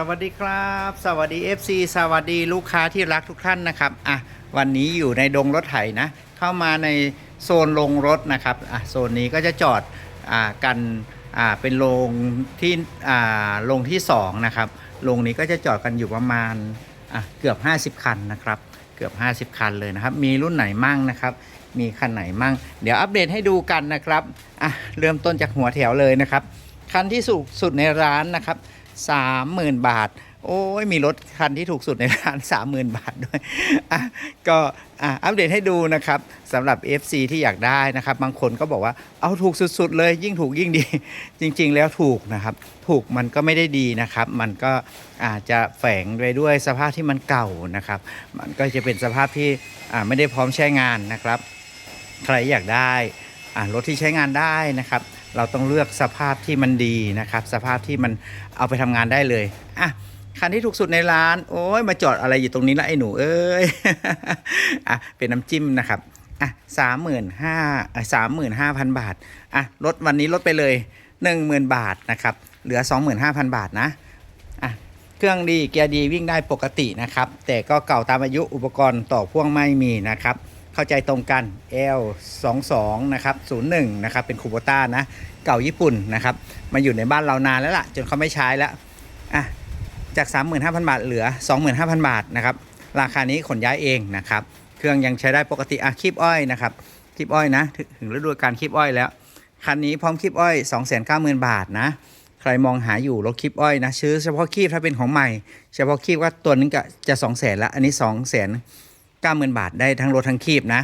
สวัสดีครับ สวัสดี FC สวัสดีลูกค้าที่รักทุกท่านนะครับอะวันนี้อยู่ในดงรถไถนะ เข้ามาในโซนลงรถนะครับอะโซนนี้ก็จะจอดอ่ากันอ่าเป็นโรงที่อ่าโรงที่2นะครับโรงนี้ก็จะจอดกันอยู่ประมาณอะเกือบ 50 คันนะครับเกือบ 50 คันเลยนะครับ มีรุ่นไหนมั่งนะครับ มีคันไหนมั่ง เดี๋ยวอัปเดตให้ดูกันนะครับอะเริ่มต้นจากหัวแถวเลยนะครับ คันที่สูงสุดในร้านนะครับ สามหมื่นบาท โอ้ยมีรถคันที่ถูกสุดในร้านสามหมื่นบาทด้วยอะก็อะอัปเดตให้ดูนะครับสำหรับ FC ที่อยากได้นะครับ บางคนก็บอกว่าเอาถูกสุดๆเลย ยิ่งถูกยิ่งดี จริง ๆ แล้วถูกนะครับ ถูกมันก็ไม่ได้ดีนะครับ มันก็อาจจะแฝงไปด้วยสภาพที่มันเก่านะครับ มันก็จะเป็นสภาพที่อ่าไม่ได้พร้อมใช้งานนะครับ ใครอยากได้อ่ารถที่ใช้งานได้นะครับเราต้องเลือกสภาพที่มันดีนะครับ สภาพที่มัน เอาไปทำงานได้เลยอะคันที่ถูกสุดในร้าน โอ้ยมาจอดอะไรอยู่ตรงนี้ละไอ้หนูเอ้ยอะเป็นน้ำจิ้มนะครับอะสามหมื่นห้าสามหมื่นห้าพันบาทอะลดวันนี้ลดไปเลยหนึ่งหมื่นบาทนะครับเหลือสองหมื่นห้าพันบาทนะอะเครื่องดีเกียร์ดีวิ่งได้ปกตินะครับ แต่ก็เก่าตามอายุอุปกรณ์ต่อพ่วงไม่มีนะครับ เข้าใจตรงกัน L 2 2นะครับ01นะครับเป็นคูโบต้านะ เก่าญี่ปุ่นนะครับมาอยู่ในบ้านเรานานแล้วล่ะ จนเขาไม่ใช้แล้วอะจาก 35,000 บาทเหลือ 25,000 บาทนะครับราคานี้ขนย้ายเองนะครับ เครื่องยังใช้ได้ปกติอะคลิปอ้อยนะครับคลิปอ้อยนะ ถึงฤดูการคลิปอ้อยแล้วคันนี้พร้อมคลิปอ้อย 290,000 บาทนะ ใครมองหาอยู่รถคลิปอ้อยนะ ซื้อเฉพาะคลิปถ้าเป็นของใหม่ เฉพาะคลิปว่าตัวนึงก็จะ 2 0 0 0 0 0ละ อันนี้ 2 0 0 0 0 90,000บาทได้ทั้งรถทั้งคีบนะ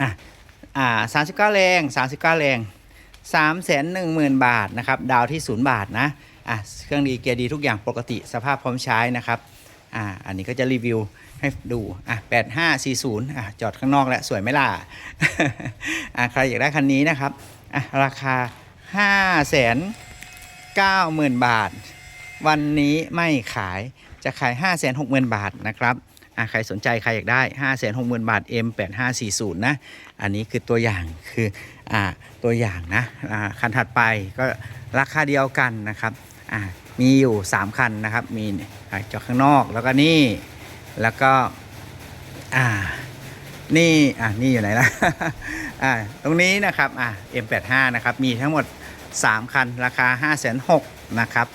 อะอ่าสามสิบเก้าแรงสามสิบเก้าแรงสามแสนหนึ่งหมื่นบาทนะครับดาวที่ศูนย์บาทนะอะเครื่องดีเกียร์ดีทุกอย่างปกติสภาพพร้อมใช้นะครับอ่าอันนี้ก็จะรีวิวให้ดูอะแปดห้าสี่ศูนย์อะจอดข้างนอกแล้วสวยไหมล่ะอะใครอยากได้คันนี้นะครับอะราคาห้าแสนเก้าหมื่นบาท วันนี้ไม่ขายจะขาย5 6 0 0 0 0บาทนะครับ อะใครสนใจใครอยากได้ 5 6 0 0 0 0 บาท M8540 นะ อันนี้คือตัวอย่างคืออ่าตัวอย่างนะอ่าคันถัดไปก็ราคาเดียวกันนะครับอ่ามีอยู่ 3 คันนะครับ มีจอดข้างนอกแล้วก็นี่ แล้วก็อ่านี่อ่านี่อยู่ไหนล่ะอ่าตรงนี้นะครับอ่า M85 นะครับมีทั้งหมด 3 คันราคา 5 6 0 0 0นะครับ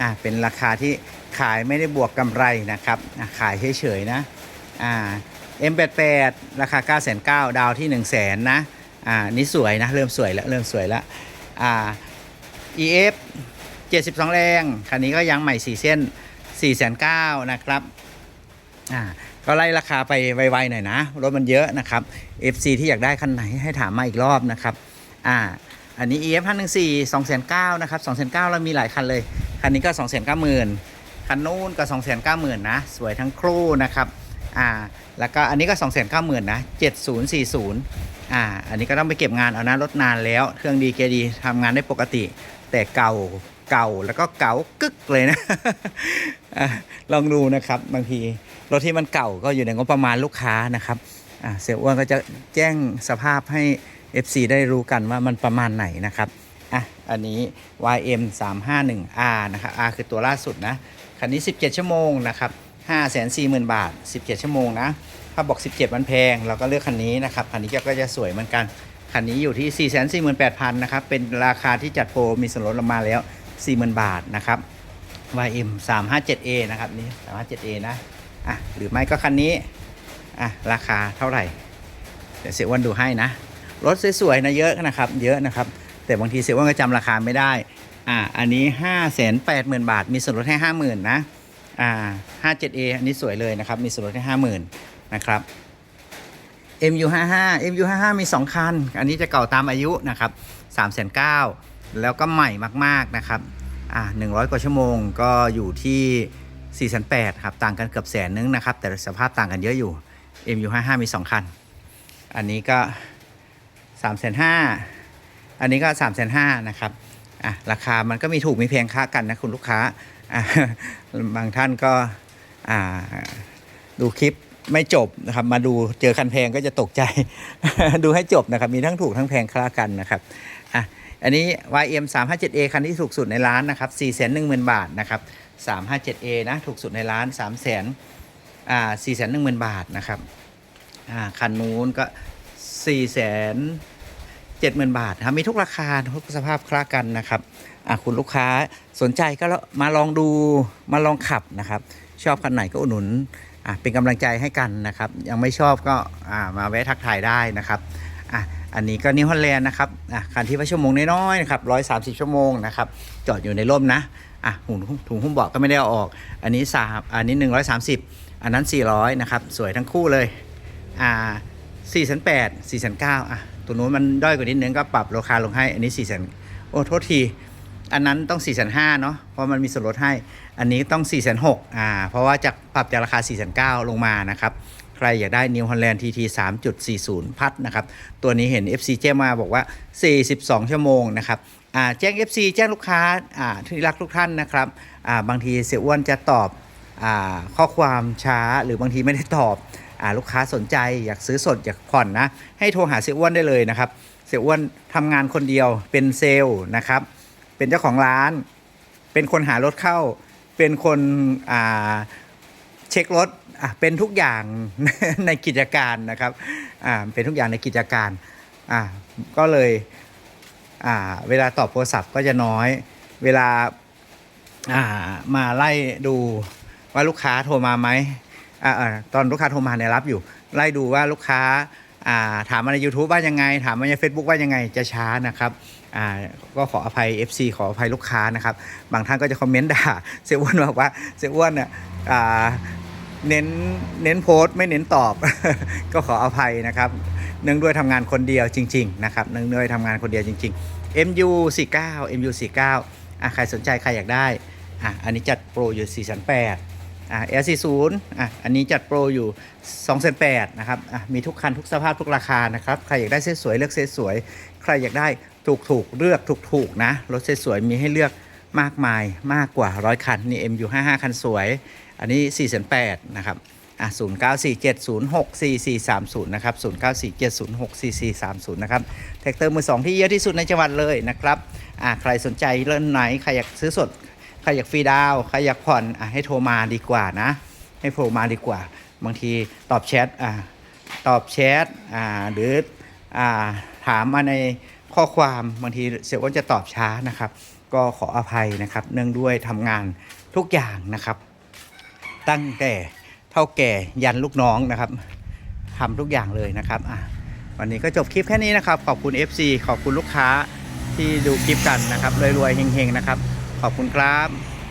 อ่าเป็นราคาที่ ขายไม่ได้บวกกำไรนะครับขายเฉยๆนะอ่า M88 ราคา 9 9 0 0 0ดาวที่ 1 0 0 0 0 0นะอ่านี่สวยนะเริ่มสวยแล้วเริ่มสวยแล้วอ่า EF 72 แรงคันนี้ก็ยังใหม่ 4 เส้น 4 9 0 0 0นะครับอ่าก็ไล่ราคาไปไวๆหน่อยนะ รถมันเยอะนะครับ FC ที่อยากได้คันไหนให้ถามมาอีกรอบนะครับอ่าอันนี้ EF 1 1 4 2 9 0 0นะครับ2 9 0 0เรามีหลายคันเลย คันนี้ก็ 2 9 0 0 0 0 คันนู้นก็2 9 0 0 0 0นะ สวยทั้งครู่นะครับ อ่า แล้วก็อันนี้ก็2 9 0 0 0 0นะ7040อ่า อันนี้ก็ต้องไปเก็บงานเอานะรถนานแล้ว เครื่องดีเกดีทำงานได้ปกติ แต่เก่าเก่าแล้วก็เก่ากึกเลยนะอะลองดูนะครับ บางทีรถที่มันเก่าก็อยู่ในงบประมาณลูกค้านะครับอ่าเสียอ้วนก็จะแจ้งสภาพให้ FC ได้รู้กันว่ามันประมาณไหนนะครับ อะอันนี้ YM 351R นะครับ R คือตัวล่าสุดนะคันนี้ 17 ชั่วโมงนะครับ540,000 บาท 17 ชั่วโมงนะถ้าบอก 17 มันแพง เราก็เลือกคันนี้นะครับคันนี้ก็จะสวยเหมือนกันคันนี้อยู่ที่ 448,000นะครับเป็นราคาที่จัดโปรมีส่วนลดลงมาแล้ว 40,000 บาทนะครับ YM 357A นะครับนี่ 357A นะอะหรือไม่ก็คันนี้อะราคาเท่าไหร่ เดี๋ยวเสียวันดูให้นะ รถสวยๆนะเยอะนะครับ เยอะนะครับ แต่บางทีเสียอ้ว่าก็จำราคาไม่ได้อ่าอันนี้ห้าแสนแปดหมื่นบาท มีส่วนลดให้ห้าหมื่นนะอ่าห้าเจ็ดเออันนี้สวยเลยนะครับ มีส่วนลดให้ห้าหมื่นนะครับ MU 5 5 MU 5 5 มี 2 คัน อันนี้จะเก่าตามอายุนะครับ3 9 0 0 0แล้วก็ใหม่มากๆนะครับ อ่า100 กว่าชั่วโมงก็อยู่ที่4 8 0 0ครับ ต่างกันเกือบแสนนึงนะครับ แต่สภาพต่างกันเยอะอยู่ MU 5 5 มี 2 คัน อันนี้ก็ 3 5 0 0 0 อันนี้ก็3 5 0 0 0นห้านะครับอะราคามันก็มีถูกมีแพงค่ากันนะคุณลูกค้าอะบางท่านก็อ่าดูคลิปไม่จบนะครับ มาดูเจอคันแพงก็จะตกใจ ดูให้จบนะครับ มีทั้งถูกทั้งแพงคล้ากันนะครับอะอันนี้ YM 357A คันที่ถูกสุดในร้านนะครับ4 1 0 0 0 0 บาทนะครับ 357A นะถูกสุดในร้าน 3 0 0 0 0 0อ่า4 1 0 0 0 0 บาทนะครับอ่าคันนู้นก็4 0 0 0 70,000บาทครับมีทุกราคาทุกสภาพคล้ากันนะครับอะคุณลูกค้าสนใจก็มาลองดูมาลองขับนะครับ ชอบคันไหนก็อุดหนุนอะเป็นกำลังใจให้กันนะครับ ยังไม่ชอบก็อ่ามาแวะทักทายได้นะครับอะอันนี้ก็นิวฮอลแลนด์นะครับอะคันที่ว่าชั่วโมงน้อยๆนะครับ130ชั่วโมงนะครับจอดอยู่ในร่มนะอะถุงถุงหุ้มเบาะก็ไม่ได้เอาออก อันนี้สามอันนี้130อันนั้น400นะครับ สวยทั้งคู่เลยอ่า4 8 0 0 4 9 0 0อะ ตัวนู้นมันด้อยกว่านิดนึงก็ปรับราคาลงให้ อันนี้4 0 0 0 0โอ้โทษที อันนั้นต้อง4 5 0 0 0เนาะเพราะมันมีส่วนลดให้ อันนี้ต้อง4 6 0 0 0อ่าเพราะว่าจากปรับจากราคา4 9 0 0 0ลงมานะครับใครอยากได้ New Holland TT 3.40 พัดนะครับ ตัวนี้เห็น FC แจ้งมาบอกว่า 42 ชั่วโมงนะครับอ่าแจ้ง FC แจ้งลูกค้าอ่าที่รักทุกท่านนะครับอ่าบางทีเสียอ้วนจะตอบอ่าข้อความช้าหรือบางทีไม่ได้ตอบ ลูกค้าสนใจอยากซื้อสดอยากผ่อนนะ ให้โทรหาเสียอ้วนได้เลยนะครับ เสียอ้วนทำงานคนเดียวเป็นเซลล์นะครับ เป็นเจ้าของร้าน เป็นคนหารถเข้า เป็นคนเช็ครถเป็นทุกอย่างในกิจการนะครับเป็นทุกอย่างในกิจการก็เลยเวลาตอบโทรศัพท์ก็จะน้อย เวลาามาไล่ดูว่าลูกค้าโทรมาไหม อ่าตอนลูกค้าโทรมาเนี่ยรับอยู่ ไล่ดูว่าลูกค้าอ่าถามมาใน YouTube ว่ายังไง ถามมาใน Facebook ว่ายังไงจะช้านะครับอ่าก็ขออภัย FC ขออภัยลูกค้านะครับ บางท่านก็จะคอมเมนต์ด่าเสียอ้วนบอกว่าเสียอ้วนเนี่ยอ่าเน้นเน้นโพสต์ไม่เน้นตอบ ก็ขออภัยนะครับ เนื่องด้วยทำงานคนเดียวจริง ๆ นะครับ เนื่องด้วยทำงานคนเดียวจริง ๆ MU 49 MU 49อะใครสนใจใครอยากได้อะอันนี้จัดโปรอยู่4 8 0 0 อะ L40 อะอันนี้จัดโปรอยู่2 8 0 0นะครับอะมีทุกคันทุกสภาพทุกราคานะครับ ใครอยากได้เสื้อสวยเลือกเสื้อสวย ใครอยากได้ถูกถูกๆเลือกถูกถูกๆนะ รถเสวยมีให้เลือกมากมายมากกว่าร้อยคัน นี่ MU 55 คันสวย อันนี้4 8 0 0นะครับอะ0947064430 นะครับ 0947064430 นะครับแท็กเตอร์มือสองที่เยอะที่สุดในจังหวัดเลยนะครับอะใครสนใจเรื่องไหน ใครอยากซื้อสด ใครอยากฟรีดาวใครอยากผ่อนอะให้โทรมาดีกว่านะ ให้โทรมาดีกว่า บางทีตอบแชทอะตอบแชทอ่าหรืออ่าถามมาในข้อความบางทีเสียอ้วนจะตอบช้านะครับ ก็ขออภัยนะครับ เนื่องด้วยทำงานทุกอย่างนะครับ ตั้งแต่เท่าแก่ยันลูกน้องนะครับทำทุกอย่างเลยนะครับอะวันนี้ก็จบคลิปแค่นี้นะครับ ขอบคุณ FC ขอบคุณลูกค้าที่ดูคลิปกันนะครับรวยๆเฮงๆนะครับ ขอบคุณครับ